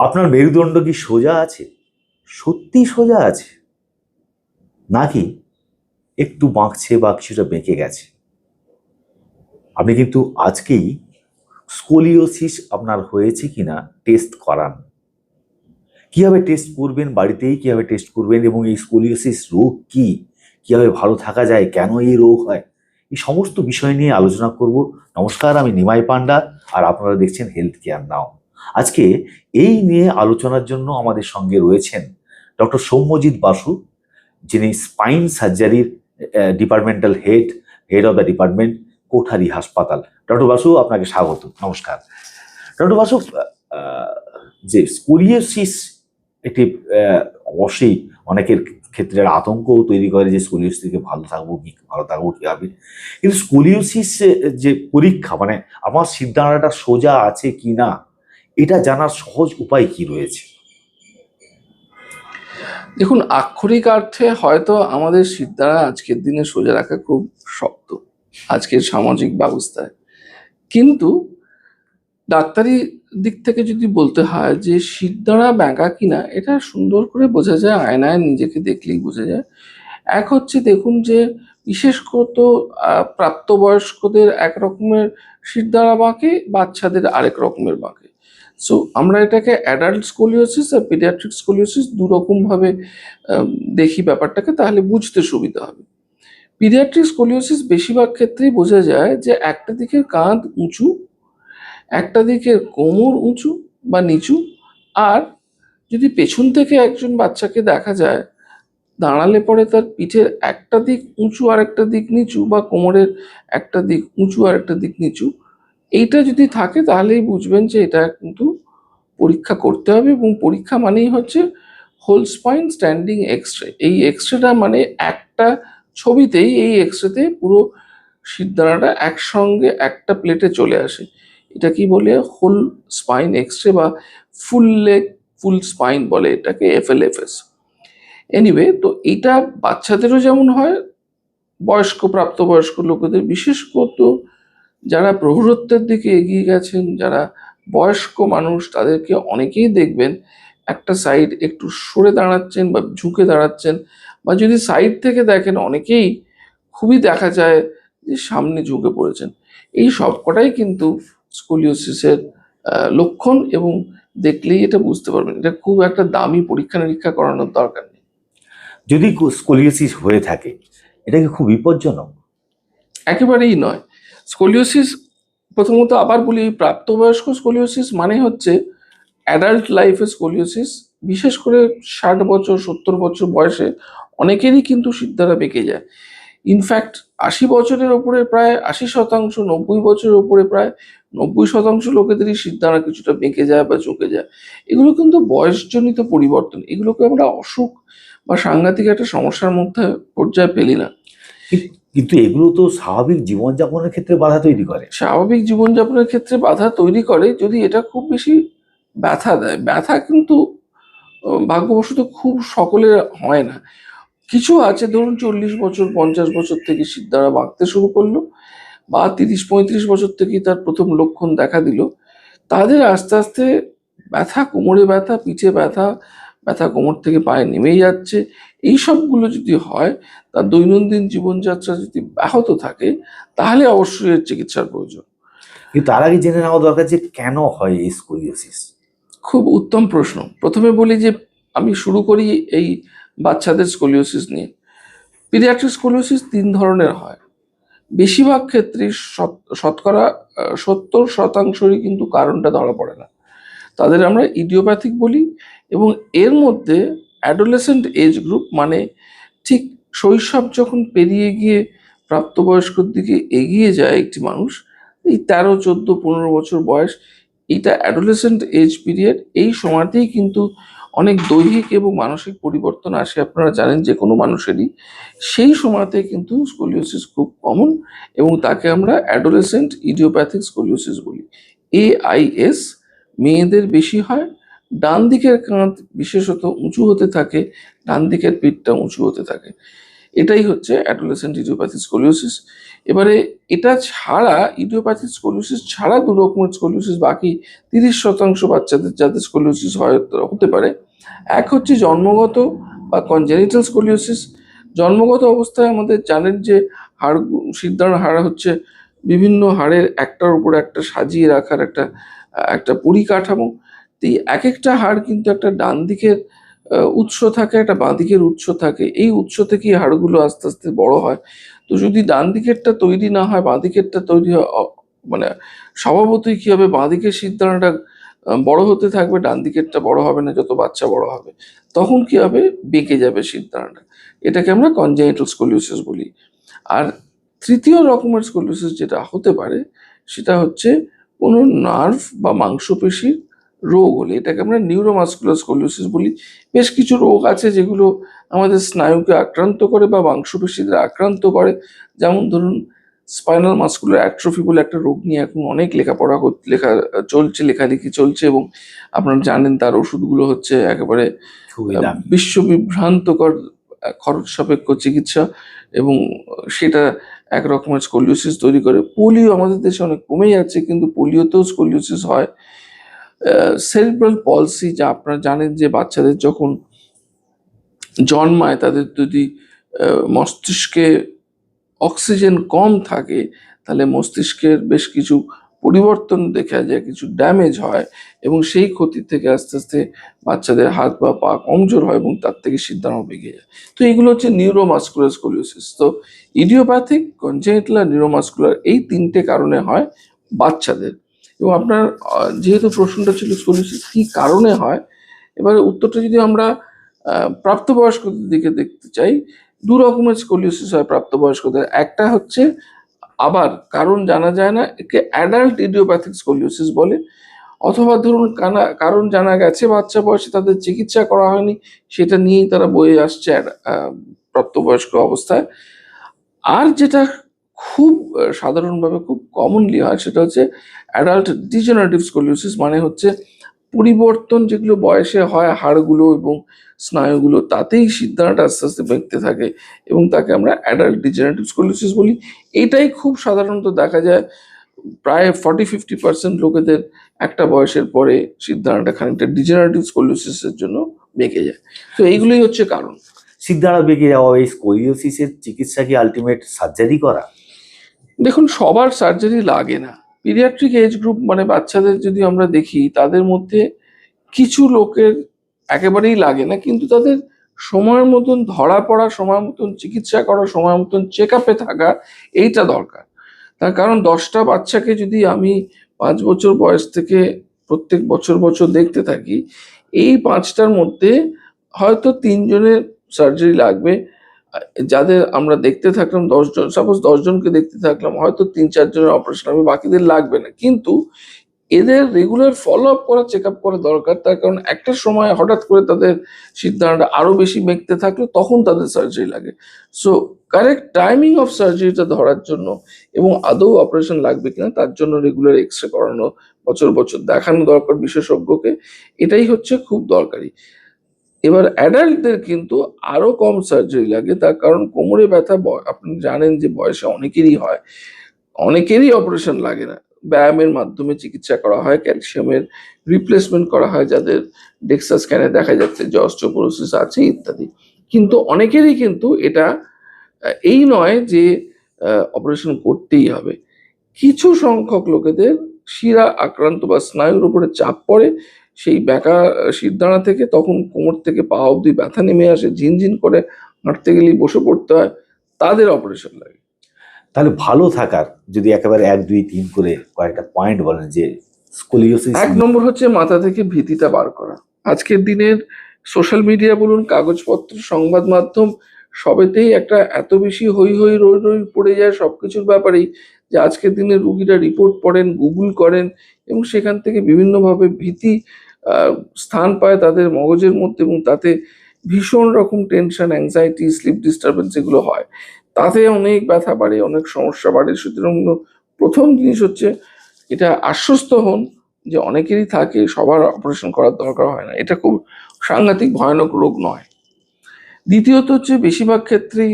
আপনার মেরুদণ্ড কি সোজা আছে? সত্যি সোজা আছে? নাকি একটু বাঁকছে বা কিছুটা বেঁকে গেছে? আপনি কিন্তু আজকেই স্কোলিওসিস আপনার হয়েছে কিনা টেস্ট করান। কীভাবে টেস্ট করবেন বাড়িতেই, কীভাবে টেস্ট করবেন এবং এই স্কোলিওসিস রোগ কি? কীভাবে ভালো থাকা যায়? কেন এই রোগ হয়? এই সমস্ত বিষয় নিয়ে আলোচনা করব। নমস্কার, আমি নিমাই পান্ডা আর আপনারা দেখছেন হেলথ কেয়ার নাও আজকে এই নিয়ে আলোচনার জন্য আমাদের সঙ্গে রয়েছেন ডক্টর সৌম্যজিৎ বাসু, যিনি স্পাইন সার্জারির departmental head head of the department, Kothari হাসপাতাল। ডক্টর বাসু, আপনাকে স্বাগত। নমস্কার। ডক্টর বাসু যে স্কুলিওসিস একটি অবশ্যই অনেকের ক্ষেত্রে একটা আতঙ্কও তৈরি করে যে স্কুলিওসিস থেকে ভালো থাকব, কি ভালো থাকব কীভাবে কিন্তু স্কুলিওসিস যে পরীক্ষা মানে আমার সিদ্ধান্তটা সোজা আছে কি না এটা জানার সহজ উপায় কি রয়েছে? দেখুন আক্ষরিক অর্থে হয়তো আমাদের সিদ্ধারা আজকের দিনে সোজা রাখা খুব শক্ত আজকের সামাজিক ব্যবস্থায়। কিন্তু ডাক্তারি দিক থেকে যদি বলতে হয় যে সিদ্ধারা ব্যাঁকা কিনা এটা সুন্দর করে বোঝা যায় আয়নায় নিজেকে দেখলেই বোঝা যায়। এক হচ্ছে দেখুন যে বিশেষ করে আহ, প্রাপ্তবয়স্কদের এক রকমের বাঁকে বাচ্চাদের আরেক রকমের বাঁকে। সো আমরা এটাকে অ্যাডাল্ট স্কোলিওসিস আর পিডিয়াট্রিক স্কোলিওসিস দু রকম দেখি ব্যাপারটাকে, তাহলে বুঝতে সুবিধা হবে। পিডিয়াট্রিক স্কোলিওসিস বেশিরভাগ ক্ষেত্রেই বোঝা যায় যে একটা দিকের কাঁধ উঁচু, একটা দিকের কোমর উঁচু বা নিচু, আর যদি পেছন থেকে একজন বাচ্চাকে দেখা যায়, দাঁড়ালে পরে তার পিঠের একটা দিক উঁচু আর একটা দিক নিচু বা কোমরের একটা দিক উঁচু আর একটা দিক নিচু এইটা যদি থাকে তাহলেই বুঝবেন যে এটা কিন্তু পরীক্ষা করতে হবে এবং পরীক্ষা মানেই হচ্ছে whole spine standing X ray এই এক্স রেটা মানে একটা ছবিতেই এই এক্স রেতে পুরো সিদ্ধানাটা একসঙ্গে একটা প্লেটে চলে আসে। এটা কি বলে? হোল স্পাইন এক্স রে বা ফুল লেগ ফুল স্পাইন বলে এটাকে এফএলএফএস এনিওয়ে তো এটা বাচ্চাদেরও যেমন হয় বয়স্ক প্রাপ্তবয়স্ক লোকেদের বিশেষ করত যারা প্রৌঢ়ত্বের দিকে এগিয়ে গেছেন যারা বয়স্ক মানুষ তাদেরকে অনেকেই দেখবেন একটা সাইড একটু সরে দাঁড়াচ্ছেন বা ঝুঁকে দাঁড়াচ্ছেন বা যদি সাইড থেকে দেখেন অনেকেই খুবই দেখা যায় যে সামনে ঝুঁকে পড়েছেন। এই সবকটাই কিন্তু স্কোলিওসিসের লক্ষণ এবং দেখলেই এটা বুঝতে পারবেন। এটা খুব একটা দামি পরীক্ষা নিরীক্ষা করানোর দরকার নেই। যদি স্কোলিওসিস হয়ে থাকে এটা কি খুব বিপজ্জনক। একেবারেই নয়। স্কোলিওসিস প্রথমত আবার বলি, প্রাপ্তবয়স্ক স্কোলিওসিস মানে হচ্ছে অ্যাডাল্ট লাইফে স্কোলিওসিস। বিশেষ করে ষাট বছর, সত্তর বছর বয়সে অনেকেরই কিন্তু সিদ্ধারা বেঁকে যায়। ইনফ্যাক্ট আশি বছরের ওপরে প্রায় আশি শতাংশ, নব্বই বছরের ওপরে প্রায় নব্বই শতাংশ লোকেদেরই সিদ্ধারা কিছুটা বেঁকে যায় বা চোখে যায়। এগুলো কিন্তু বয়সজনিত পরিবর্তন। এগুলোকে আমরা অসুখ বা সাংঘাতিক একটা সমস্যার মধ্যে পর্যায়ে পেলি না। কিন্তু এগুলো তো স্বাভাবিক জীবনযাপনের ক্ষেত্রে বাধা তৈরি করে। স্বাভাবিক জীবনযাপনের ক্ষেত্রে বাধা তৈরি করে, যদি এটা খুব বেশি ব্যথা দেয়। ব্যথা কিন্তু ভাগ্যবশত খুব সকলের হয় না। কিছু আছে, ধরুন চল্লিশ বছর, পঞ্চাশ বছর থেকে সিদ্ধারা বাঁকতে শুরু করল, বা তিরিশ, পঁয়ত্রিশ বছর থেকেই তার প্রথম লক্ষণ দেখা দিল। তাদের আস্তে আস্তে ব্যথা, কোমরে ব্যথা, পিঠে ব্যথা ব্যথা কোমর থেকে পায়ে নেমেই যাচ্ছে। এই সবগুলো যদি হয় তার দৈনন্দিন জীবনযাত্রা যদি ব্যাহত থাকে তাহলে অবশ্যই এর চিকিৎসার প্রয়োজন। কিন্তু তার আগে জেনে নেওয়া দরকার যে কেন হয় এই স্কোলিওসিস খুব উত্তম প্রশ্ন। প্রথমে বলি যে আমি শুরু করি এই বাচ্চাদের স্কোলিওসিস নিয়ে। পিডিয়াট্রিক স্কোলিওসিস তিন ধরনের হয়। বেশিরভাগ ক্ষেত্রে শত- শতকরা সত্তর শতাংশই কিন্তু কারণটা ধরা পড়ে না। তাদের আমরা ইডিওপ্যাথিক বলি এবং এর মধ্যে অ্যাডোলেসেন্ট এজ গ্রুপ মানে ঠিক শৈশব যখন পেরিয়ে গিয়ে প্রাপ্তবয়স্কর দিকে এগিয়ে যায় একটি মানুষ, এই তেরো, চোদ্দ, পনেরো বছর বয়স, এটা অ্যাডোলেসেন্ট এজ পিরিয়ড এই সময়তেই কিন্তু অনেক দৈহিক এবং মানসিক পরিবর্তন আসে। আপনারা জানেন যে কোনো মানুষেরই সেই সময়তে কিন্তু স্কোলিওসিস খুব কমন এবং তাকে আমরা অ্যাডোলেসেন্ট ইডিওপ্যাথিক স্কোলিওসিস বলি। এআইএস মেয়েদের বেশি হয় ডান দিকের কাঁধ বিশেষত উঁচু হতে থাকে ডান দিকের পিঠটা উঁচু হতে থাকে। এটাই হচ্ছে অ্যাডোলেসেন্ট ইডিওপ্যাথিক স্কোলিওসিস। এবারে এটা ছাড়া, ইডিওপ্যাথিক স্কোলিওসিস ছাড়া দু রকমের স্কোলিওসিস বাকি তিরিশ শতাংশ বাচ্চাদের যাদের স্কোলিওসিস হয়, হতে পারে। এক হচ্ছে জন্মগত বা কনজেনিটাল স্কোলিওসিস। জন্মগত অবস্থায় আমাদের জানেন যে হাড়, সিদ্ধার হাড় হচ্ছে বিভিন্ন হাড়ের একটার উপর একটা সাজিয়ে রাখার একটা একটা পরিকাঠামো। তো এই এক একটা হাড় কিন্তু একটা ডান দিকের উৎস থাকে, একটা বাঁ দিকের উৎস থাকে। এই উৎস থেকেই হাড়গুলো আস্তে আস্তে বড় হয়। তো যদি ডান দিকেরটা তৈরি না হয়, বাঁ দিকেরটা তৈরি হয় মানে স্বভাবতই কী হবে? বাঁ দিকের সিদ্ধান্তটা বড় হতে থাকবে, ডান দিকেরটা বড় হবে না, যত বাচ্চা বড় হবে। তখন কি হবে? বেঁকে যাবে সিদ্ধান্তটা এটাকে আমরা কনজেনিটাল স্কোলিওসিস বলি। আর তৃতীয় রকমের স্কোলিওসিস যেটা হতে পারে, সেটা হচ্ছে কোনো নার্ভ বা মাংসপেশির রোগ হলে এটাকে আমরা নিউরোমাস্কুলার স্কোলিওসিস বলি। বেশ কিছু রোগ আছে যেগুলো আমাদের স্নায়ুকে আক্রান্ত করে বা মাংসপেশিদের আক্রান্ত করে। যেমন ধরুন স্পাইনাল মাস্কুলার অ্যাট্রফি বলে একটা রোগ নিয়ে এখন অনেক লেখাপড়া লেখা চলছে লেখালেখি চলছে এবং আপনারা জানেন তার ওষুধগুলো হচ্ছে একেবারে খুবই দামি। বিশ্ব বিভ্রান্তকর আহ, খরচ সাপেক্ষ চিকিৎসা এবং সেটা এক রকমের স্কোলিওসিস তৈরি করে। পোলিও আমাদের দেশে অনেক কমে যাচ্ছে কিন্তু পোলিওতেও স্কোলিওসিস হয়। সেরিব্রাল পলসি যা আপনারা জানেন যে বাচ্চাদের যখন জন্মায়, তাদের যদি মস্তিষ্কে অক্সিজেন কম থাকে, তাহলে মস্তিষ্কের বেশ কিছু পরিবর্তন দেখা যায়, কিছু ড্যামেজ হয় এবং সেই ক্ষতি থেকে আস্তে আস্তে বাচ্চাদের হাত বা পা কমজোর হয় এবং তার থেকে সিদ্ধান্ত বেগে যায়। তো এগুলো হচ্ছে নিউরোমাস্কুলার স্কোলিওসিস তো ইডিওপ্যাথিক কনজেনিটাল আর নিউরোমাস্কুলার এই তিনটে কারণে হয় বাচ্চাদের। এবং আপনার যেহেতু প্রশ্নটা ছিল স্কোলিওসিস কি কারণে হয়, এবারে উত্তরটা যদি আমরা প্রাপ্তবয়স্কদের দিকে দেখতে চাই, দু রকমের স্কোলিওসিস হয় প্রাপ্তবয়স্কদের। একটা হচ্ছে আবার কারণ জানা যায় না, একে অ্যাডাল্ট ইডিওপ্যাথিক স্কোলিওসিস বলে। অথবা ধরুন কানা, কারণ জানা গেছে বাচ্চা বয়সে তাদের চিকিৎসা করা হয়নি, সেটা নিয়েই তারা বয়ে আসছে প্রাপ্তবয়স্ক অবস্থায়। আর যেটা খুব সাধারণভাবে খুব কমনলি হয়, সেটা হচ্ছে অ্যাডাল্ট ডিজেনারেটিভ স্কোলিওসিস মানে হচ্ছে পরিবর্তন যেগুলো বয়সে হয়, হাড়গুলো এবং স্নায়ুগুলো, তাতেই সিদ্ধান্তটা আস্তে আস্তে বেঁকতে থাকে এবং তাকে আমরা অ্যাডাল্ট ডিজেনারেটিভ স্কোলিওসিস বলি। এটাই খুব সাধারণত দেখা যায়, প্রায় ফর্টি ফিফটি পার্সেন্ট লোকেদের একটা বয়সের পরে সিদ্ধান্তটা খানিকটা ডিজেনারেটিভ স্কোলিওসিসের জন্য বেঁকে যায়। তো এইগুলোই হচ্ছে কারণ। সিদ্ধারা বেগে যাওয়া, এই স্কোলিওসিসের চিকিৎসা কি আলটিমেট সার্জারি করা? দেখুন, সবার সার্জারি লাগে না। পিডিয়াট্রিক এজ গ্রুপ মানে বাচ্চাদের যদি আমরা দেখি, তাদের মধ্যে কিছু লোকের একেবারেই লাগে না, কিন্তু তাদের সময়ের মতন ধরা পড়া সময় মতন চিকিৎসা করা সময় মতন চেক আপে থাকা, এইটা দরকার। তার কারণ দশটা বাচ্চাকে যদি আমি পাঁচ বছর বয়স থেকে প্রত্যেক বছর বছর দেখতে থাকি, এই পাঁচটার মধ্যে হয়তো তিনজনের সার্জারি লাগবে। যাদের আমরা দেখতে থাকলাম দশজন সাপোজ দশজনকে দেখতে থাকলাম, হয়তো তিন চারজনের অপারেশন হবে, বাকিদের লাগবে না। কিন্তু এদের রেগুলার ফলো আপ করা চেক আপ করা দরকার। তার কারণ একটা সময় হঠাৎ করে তাদের সিদ্ধান্তটা আরও বেশি মেঘতে থাকল, তখন তাদের সার্জারি লাগে। সো কারেক্ট টাইমিং অফ সার্জারিটা ধরার জন্য এবং আদৌ অপারেশন লাগবে কিনা, তার জন্য রেগুলার এক্স রে করানো, বছর বছর দেখানো দরকার বিশেষজ্ঞকে। এটাই হচ্ছে খুব দরকারি। এবার অ্যাডাল্টদের কিন্তু আরও কম সার্জারি লাগে, তার কারণ কোমরে ব্যথা আপনি জানেন যে বয়সে অনেকেরই হয়, অনেকেরই অপারেশন লাগে না। ব্যায়ামের মাধ্যমে চিকিৎসা করা হয়, ক্যালসিয়ামের রিপ্লেসমেন্ট করা হয়, যাদের ডেক্সা স্ক্যানে দেখা যাচ্ছে, যে অস্ট্রোপোরোসিস আছে ইত্যাদি। কিন্তু অনেকেরই কিন্তু এটা এই নয় যে অপারেশন করতেই হবে। কিছু সংখ্যক লোকেদের শিরা আক্রান্ত বা স্নায়ুর উপরে চাপ পড়ে সেই ব্যাকা শিরদাঁড়া থেকে তখন কোমর থেকে পা অবধি ব্যথা নেমে আসে ঝিনঝিন করে হাঁটতে গেলেই বসে পড়তে হয় তাদের অপারেশন লাগে। তাহলে ভালো থাকার যদি একেবারে এক দুই তিন করে কয়েকটা পয়েন্ট বলেন যে স্কোলিওসিস এক নম্বর হচ্ছে মাথা থেকে ভীতিটা বার করা। আজকের দিনের সোশ্যাল মিডিয়া বলুন কাগজপত্র সংবাদ মাধ্যম সবেতেই একটা এত বেশি হই হই রই রই পড়ে যায় সব কিছুর ব্যাপারেই যে আজকের দিনে রুগীরা রিপোর্ট পড়েন গুগল করেন এবং সেখান থেকে বিভিন্নভাবে ভীতি স্থান পায় তাদের মগজের মধ্যে এবং তাতে ভীষণ রকম টেনশন অ্যাংজাইটি স্লিপ ডিস্টারবেন্স এগুলো হয়। তাতে অনেক ব্যথা বাড়ে, অনেক সমস্যা বাড়ে। সুতরাং প্রথম জিনিস হচ্ছে এটা আশ্বস্ত হন যে অনেকেরই থাকে, সবার অপারেশন করার দরকার হয় না। এটা খুব সাংঘাতিক, ভয়ানক রোগ নয়। দ্বিতীয়ত হচ্ছে বেশিরভাগ ক্ষেত্রেই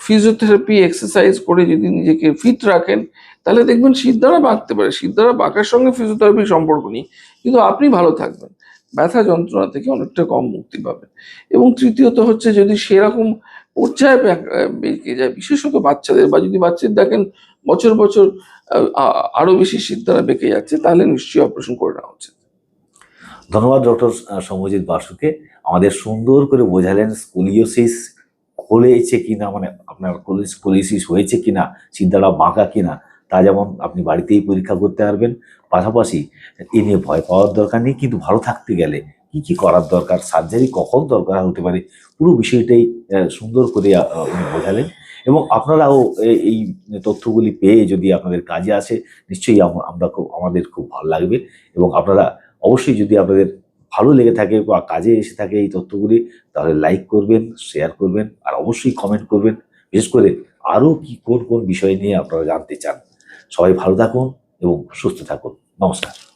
ফিজিওথেরাপি এক্সারসাইজ করে যদি নিজেকে ফিট রাখেন তাহলে দেখবেন সিদ্ধারা বাঁকতে পারে। সিদ্ধারা বাঁকার সঙ্গে ফিজিওথেরাপির সম্পর্ক নেই। কিন্তু আপনি ভালো থাকবেন। ব্যথা যন্ত্রণা থেকে অনেকটা কম মুক্তি পাবেন। এবং তৃতীয়ত হচ্ছে যদি সেরকম পর্যায়ে বেঁকে যায়, বিশেষত বাচ্চাদের বা যদি বাচ্চাদের দেখেন বছর বছর আরও বেশি সিদ্ধারা বেঁকে যাচ্ছে, তাহলে নিশ্চয়ই অপারেশন করে নেওয়া উচিত। ধন্যবাদ ডক্টর সমজিৎ বাসুকে। আমাদের সুন্দর করে বোঝালেন স্কুলিওসিস হয়েছে কিনা মানে আপনার স্কুলিওসিস হয়েছে কিনা চিন্তাটা বাঁকা কিনা। তা যেমন আপনি বাড়িতেই পরীক্ষা করতে পারবেন, পাশাপাশি এ নিয়ে ভয় পাওয়ার দরকার নেই, কিন্তু ভালো থাকতে গেলে কি কি করার দরকার সার্জারি কখন দরকার হতে পারে, পুরো বিষয়টাই সুন্দর করে উনি বোঝালেন। এবং আপনারাও এই তথ্যগুলি পেয়ে যদি আপনাদের কাজে আসে, নিশ্চয়ই আম- আমরা খুব, আমাদের খুব ভালো লাগবে। এবং আপনারা অবশ্যই যদি আপনাদের ভালো লেগে থাকে বা কাজে এসে থাকে এই তথ্যগুলি, তাহলে লাইক করবেন শেয়ার করবেন, আর অবশ্যই কমেন্ট করবেন। বিশেষ করে আরও কি, কোন কোন বিষয় নিয়ে আপনারা জানতে চান। সবাই ভালো থাকুন এবং সুস্থ থাকুন। নমস্কার।